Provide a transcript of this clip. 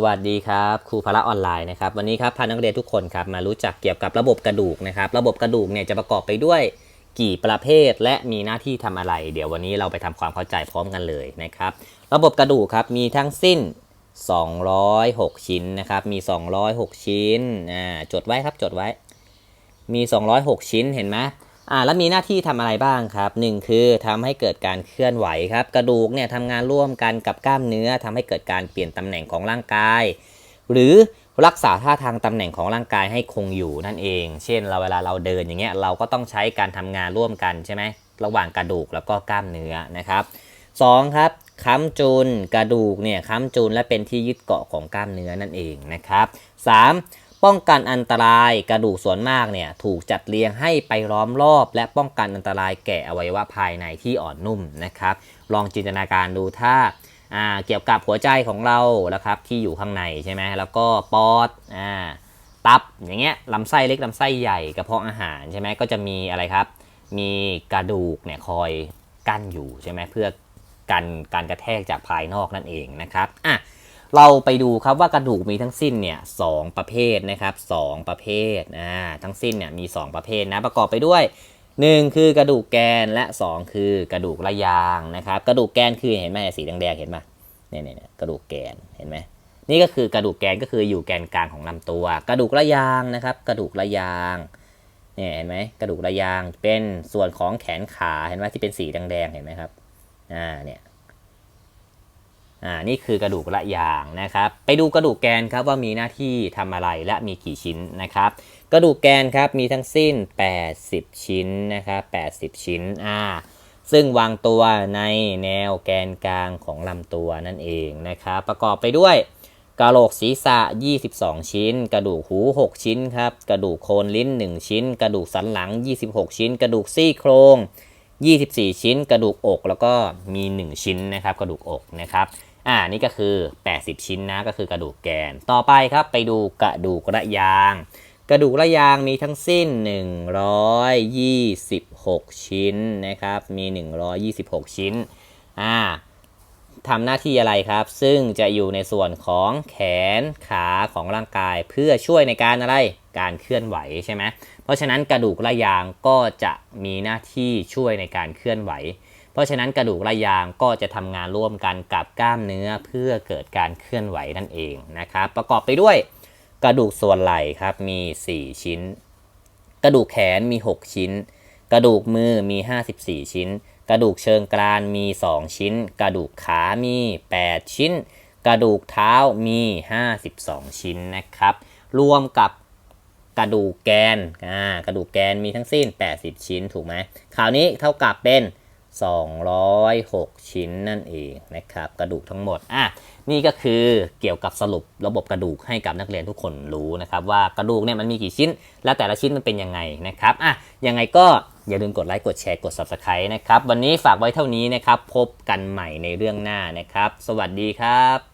สวัสดีครับครูพละออนไลน์นะครับวันนี้ครับพานักเรียนทุกคนครับมารู้จักเกี่ยวกับระบบกระดูกนะครับระบบกระดูกเนี่ยจะประกอบไปด้วยกี่ประเภท และมีหน้าที่ทำอะไร เดี๋ยววันนี้เราไปทำความเข้าใจพร้อมกันเลยนะครับระบบกระดูกครับมีทั้งสิ้น 206 ชิ้นนะครับมี 206 ชิ้นอ่าจดไว้ครับจดไว้ มี 206 ชิ้นเห็นไหม อ่าแล้วมีหน้าที่ทำอะไรบ้างครับหนึ่งคือทำให้เกิดการเคลื่อนไหวครับ กระดูกเนี่ยทำงานร่วมกันกับกล้ามเนื้อทำให้เกิดการเปลี่ยนตำแหน่งของร่างกาย หรือรักษาท่าทางตำแหน่งของร่างกายให้คงอยู่นั่นเอง เช่น เราเวลาเราเดินอย่างเงี้ยเราก็ต้องใช้การทำงานร่วมกันใช่ไหมระหว่างกระดูกแล้วก็กล้ามเนื้อนะครับสองครับค้ำจูนกระดูกเนี่ยค้ำจูนและเป็นที่ยึดเกาะของกล้ามเนื้อนั่นเองนะครับสาม ป้องกันอันตรายกระดูกส่วนมากเนี่ยถูกจัดเรียงให้ไปล้อมรอบ และป้องกันอันตรายแก่อวัยวะภายในที่อ่อนนุ่มนะครับ ลองจินตนาการดูถ้าเกี่ยวกับหัวใจของเรานะครับที่อยู่ข้างในใช่ไหมแล้วก็ปอดอ่าตับอย่างเงี้ยลำไส้เล็กลำไส้ใหญ่กระเพาะอาหารใช่ไหมก็จะมีอะไรครับ มีกระดูกเนี่ยคอยกั้นอยู่ใช่ไหมเพื่อกันการกระแทกจากภายนอกนั่นเองนะครับอะ เราไปดูครับว่ากระดูกมีทั้งสิ้นเนี่ยสประเภทนะครับสประเภทอ่าทั้งสิ้นเนี่ยมี 2 ประเภทนะประกอบไปด้วย 1 คือกระดูกแกนและ 2 คือกระดูกระยางนะครับกระดูกแกนคือเห็นไหมสีแดงๆเห็นไหมเนี่ยเนี่ยกระดูกแกนเห็นไหมนี่ก็คือกระดูกแกนก็คืออยู่แกนกลางของลำตัว กระดูกระยางนะครับ กระดูกระยางเนี่ยเห็นไหมกระดูกระยางเป็นส่วนของแขนขาเห็นไหมที่เป็นสีแดงๆเห็นไหมครับอ่าเนี่ย อ่านี่คือกระดูกละย่างนะครับ ไปดูกระดูกแกนครับว่ามีหน้าที่ทำอะไรและมีกี่ชิ้นนะครับ กระดูกแกนครับมีทั้งสิ้น 80 ชิ้นนะครับ80 ชิ้นอ่าซึ่งวางตัวในแนวแกนกลางของลำตัวนั่นเองนะครับ ประกอบไปด้วยกระโหลกศีรษะ 22 ชิ้น กระดูกหู 6 ชิ้นครับ กระดูกโคนลิ้น 1 ชิ้น กระดูกสันหลัง 26 ชิ้น กระดูกซี่โครง 24 ชิ้นกระดูกอกแล้วก็มี 1 ชิ้นนะครับกระดูกอกนะครับอ่านี่ก็คือ 80 ชิ้นนะก็คือกระดูกแกน ต่อไปครับไปดูกระดูกระยาง กระดูกระยางมีทั้งสิ้น 126 ชิ้นนะครับมี 126 ชิ้นอ่า ทำหน้าที่อะไรครับ ซึ่งจะอยู่ในส่วนของแขนขาของร่างกาย เพื่อช่วยในการอะไรการเคลื่อนไหวใช่ไหมเพราะฉะนั้นกระดูกระยางก็จะมีหน้าที่ช่วยในการเคลื่อนไหว เพราะฉะนั้นกระดูกระยางก็จะทำงานร่วมกันกับกล้ามเนื้อเพื่อเกิดการเคลื่อนไหวนั่นเองนะครับ ประกอบไปด้วย กระดูกส่วนไหล่ครับมี 4 ชิ้น กระดูกแขนมี 6 ชิ้น กระดูกมือมี 54 ชิ้น กระดูกเชิงกรานมี 2 ชิ้น กระดูกขามี 8 ชิ้น กระดูกเท้ามี 52 ชิ้นนะครับ รวมกับกระดูกแกนอ่ากระดูกแกนมีทั้งสิ้น 80 ชิ้นถูกไหมคราวนี้เท่ากับเป็น 206 ชิ้นนั่นเองนะครับ กระดูกทั้งหมดอะนี่ก็คือเกี่ยวกับสรุประบบกระดูกให้กับนักเรียนทุกคนรู้นะครับ ว่ากระดูกเนี่ยมันมีกี่ชิ้น และแต่ละชิ้นมันเป็นยังไงนะครับอะยังไงก็ อย่าลืมกดไลค์กดแชร์กด subscribe นะครับ วันนี้ฝากไว้เท่านี้นะครับ พบกันใหม่ในเรื่องหน้านะครับ สวัสดีครับ